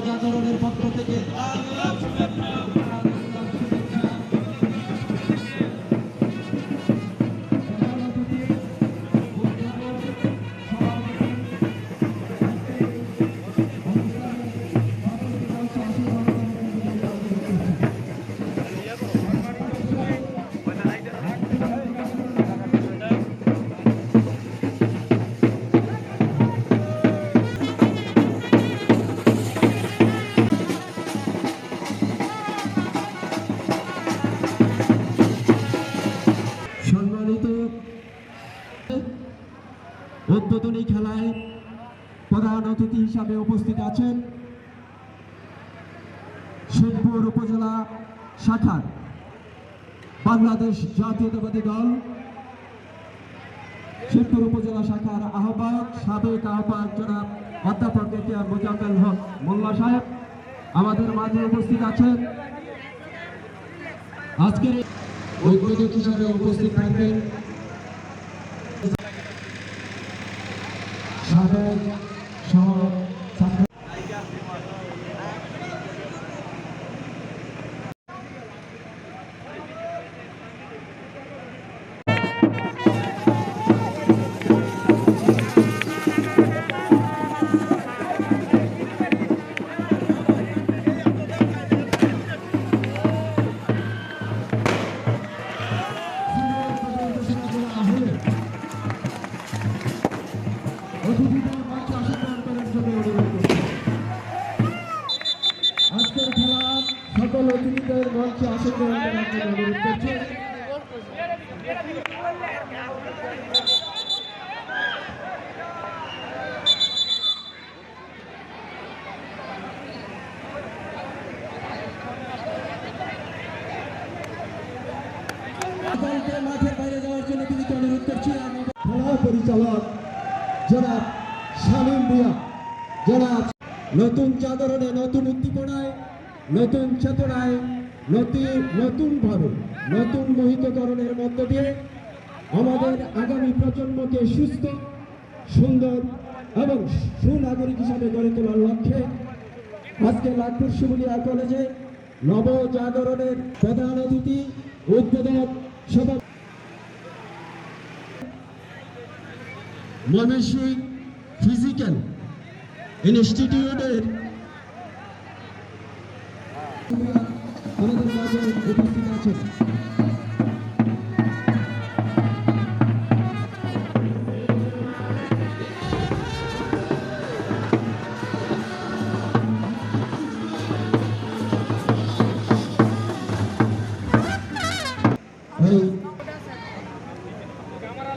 জাগরণের পক্ষ থেকে। উদ্বোধনী খেলায় প্রধান অতিথি হিসাবে উপস্থিত আছেন শিবপুর উপজেলা শাখার বাংলাদেশ জাতীয়তাবাদী দল। শিবপুর উপজেলা শাখার আহ্বায়ক, সাবেক আহ্বায়ক জনাব অধ্যাপক এটিআর মোজাম্মেল হক মোল্লা সাহেব আমাদের মাঝে উপস্থিত আছেন। আজকের উদ্বোধক হিসাবে উপস্থিত থাকবেন সাবেক সহ ছাত্র সকল অতিথিদের মঞ্চে আসন বাইরে যাওয়ার জন্য দিদিকে অনুরোধ পরিচালক জনাব শামীম ভুয়া জনাব, নতুন জাগরণে নতুন উদ্দীপনায় নতুন চেতনায় নতুন নতুনভাবে নতুন মোহিতকরণের মধ্য দিয়ে আমাদের আগামী প্রজন্মকে সুস্থ, সুন্দর এবং সুনাগরিক হিসাবে গড়ে তোলার লক্ষ্যে আজকে লাখপুর শিমুলিয়া কলেজে নবজাগরণের প্রধান অতিথি উদ্বোধক সভা। ময়মনসিংহ ফিজিক্যাল ইনস্টিটিউটের Hey.